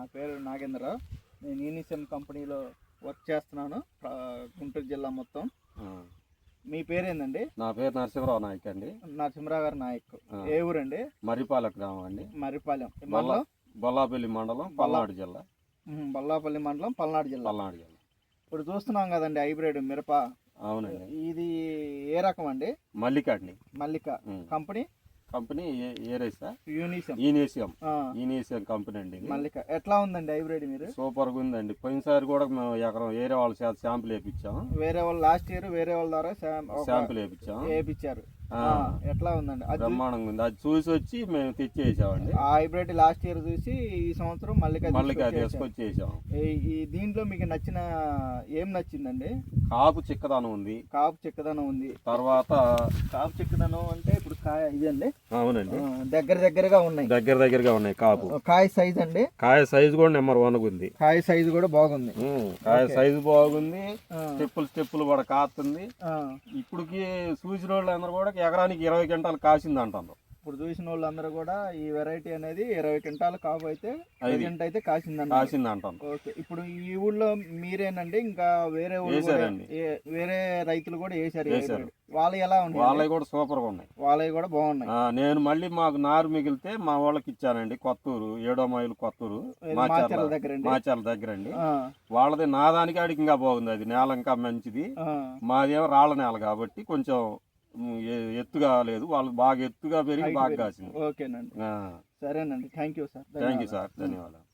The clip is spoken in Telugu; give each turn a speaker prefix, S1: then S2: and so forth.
S1: నా పేరు నాగేంద్రరావు నేను యూనిసెమ్ కంపెనీలో వర్క్ చేస్తున్నాను గుంటూరు జిల్లా మొత్తం. మీ పేరేందండి?
S2: నా పేరు నరసింహరావు నాయక్ అండి.
S1: నరసింహరావు గారి నాయక్. ఏ ఊరండి?
S2: మర్రిపాల గ్రామం అండి.
S1: మండలం?
S2: బొల్లాపల్లి మండలం పల్నాడు జిల్లా.
S1: బల్లాపల్లి మండలం పల్నాడు జిల్లా.
S2: పల్నాడు జిల్లా.
S1: ఇప్పుడు చూస్తున్నాం కదండి హైబ్రిడ్ మిరప.
S2: అవునండి.
S1: ఇది ఏ రకం అండి?
S2: మల్లిక అండి.
S1: మల్లిక. కంపెనీ?
S2: కంపెనీ ఏ- రైసా?
S1: ఆ,
S2: ఈనేసియం కంపెనీ అండి.
S1: మల్లిక ఎట్లా ఉందండి హైబ్రిడ్ మీరు?
S2: సూపర్గా ఉందండి. పోయినసారి కూడా మేము ఎకరం ఏరే వాళ్ళ చేత శాంపుల్ వేయించాం
S1: వేరే వాళ్ళు లాస్ట్ ఇయర్ వేరే వాళ్ళ ద్వారా
S2: శాంపుల్ ఆ,
S1: ఆ, ఎట్లా ఉందండి?
S2: బ్రహ్మాండంగా ఉంది. అది చూసి వచ్చి మేము తెచ్చేసామండి.
S1: ఆ హైబ్రిడ్ లాస్ట్ ఇయర్ చూసి ఈ సంవత్సరం మల్లిక
S2: మల్లిక
S1: తీసుకొచ్చేసారు.
S2: తీసుకొచ్చి వేసాం
S1: ఈ- దీంట్లో మీకు నచ్చిన ఏం నచ్చిందండి?
S2: కాపు చిక్కదనం ఉంది.
S1: కాపు చిక్కదనం ఉంది.
S2: తర్వాత
S1: కాపు చిక్కదనం అంటే ఇప్పుడు కాయ ఇదండి
S2: అవునండి.
S1: దగ్గర దగ్గరగా ఉన్నాయి.
S2: దగ్గర దగ్గరగా ఉన్నాయి కాపు.
S1: కాయ సైజ్ అండి?
S2: కాయ సైజు కూడా నెంబర్ వన్ ఉంది.
S1: కాయ సైజ్ కూడా బాగుంది.
S2: కాయ సైజు బాగుంది. స్టెప్పులు స్టెప్పులు కూడా కాస్తుంది ఇప్పుడుకి చూసిన వాళ్ళు అందరూ కూడా ఎకరానికి ఇరవై గంటలు కాసింది అంటారు
S1: ఇప్పుడు చూసిన వాళ్ళందరూ కూడా ఈ వెరైటీ అనేది ఇరవై క్వింటాల కాపు అయితే
S2: ఐదు.
S1: ప్రజెంట్ అయితే కాసిందండి
S2: కాసింది అంటారు
S1: ఓకే. ఇప్పుడు ఈ ఊళ్ళో మీరేనండి? ఇంకా వేరే. ఏ- వేరే రైతులు కూడా వేసారు
S2: వేశారు.
S1: వాళ్ళు ఎలా ఉన్నాయి?
S2: వాళ్ళవి కూడా సూపర్గా ఉన్నాయి.
S1: వాళ్ళవి కూడా బాగున్నాయి.
S2: నేను మళ్ళీ మాకు నారు మిగిలితే మా వాళ్ళకి ఇచ్చానండి. కొత్తూరు ఏడో మైలు కొత్తూరు. మాచర్ల
S1: మాచర్ల దగ్గర అండి
S2: మాచర్ల దగ్గర అండి వాళ్ళది నా దానికి ఆడికి ఇంకా బాగుంది. అది నేల ఇంకా మంచిది మాదేమో రాళ్ళ నేల కాబట్టి కొంచెం ఎత్తుగా లేదు వాళ్ళు బాగా ఎత్తుగా పెరిగి బాగా. కాసింది
S1: ఓకేనండి. సరేనండి. Thank you sir.
S2: Thank you sir. ధన్యవాదాలు.